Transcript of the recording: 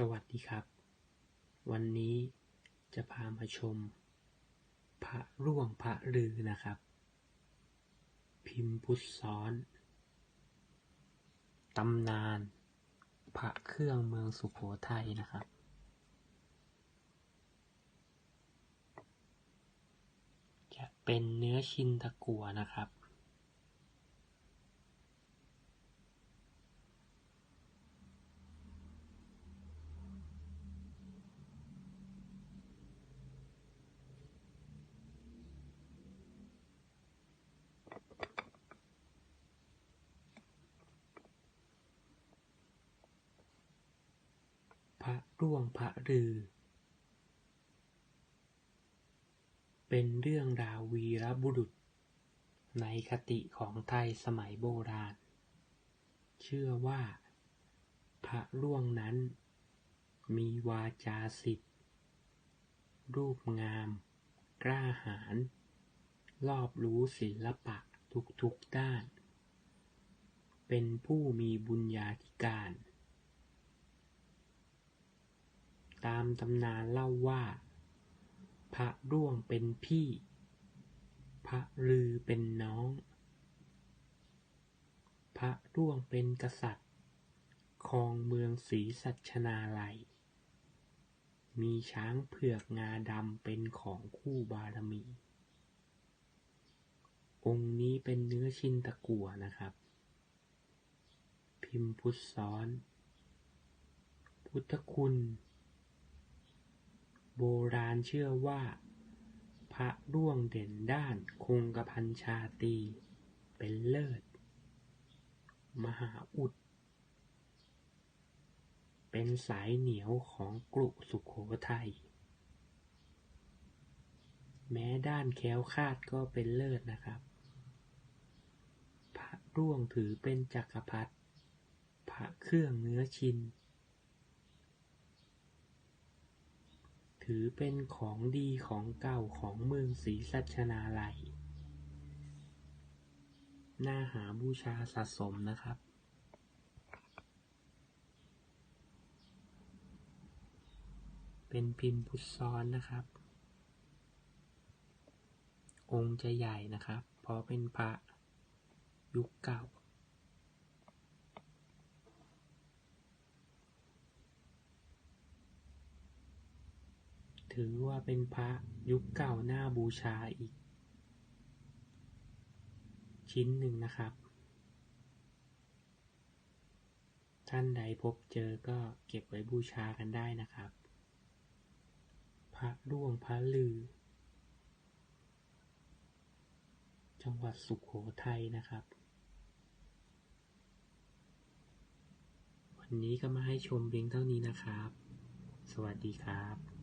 สวัสดีครับ วันนี้จะพามาชม พระร่วงพระลือนะครับ พิมพ์พุทธซ้อนตำนาน พระเครื่องเมืองสุโขทัยนะครับ จะเป็นเนื้อชินตะกัวนะครับ ระร่วงพระลือ เป็นเรื่องราววีรบุรุษ ในคติของไทยสมัยโบราณ เชื่อว่า พระร่วงนั้น มีวาจาสิทธิ์รูปงาม กล้าหาญรอบรู้ศิลปะทุกๆด้าน เป็นผู้มีบุญญาธิการ ตามตำนานเล่าว่า พระร่วงเป็นพี่ พระลือเป็นน้อง พระร่วงเป็นกษัตริย์ครองเมืองศรีสัชนาลัย มีช้างเผือกงาดำเป็นของคู่บารมี องค์นี้เป็นเนื้อชินตะกั่วนะครับ พิมพ์พุทธซ้อน พุทธคุณ โบราณเชื่อว่า พระร่วงเด่นด้านคงกระพันชาตี เป็นเลิศ มหาอุด เป็นสายเหนียวของกรุสุขโขทัย แม้ด้านแคล้วคาดก็เป็นเลิศนะครับ พระร่วงถือเป็นจักรพรรดิพระเครื่องเนื้อชิน ถือเป็นของดีของเก่าของเมืองศรีสัชนาลัย น่าหาบูชาสะสมนะครับ เป็นพิมพ์พุทธซ้อนนะครับ องค์จะใหญ่นะครับ เพราะเป็นพระยุคเก่า ถือว่าเป็นพระยุคเก่าหน้าบูชาอีก ชิ้นหนึ่งนะครับ ท่านใดพบเจอก็เก็บไว้บูชากันได้นะครับ พระร่วงพระลือ จังหวัดสุขโขทัยนะครับวันนี้ก็มาให้ชมเพียงเท่านี้นะครับ สวัสดีครับ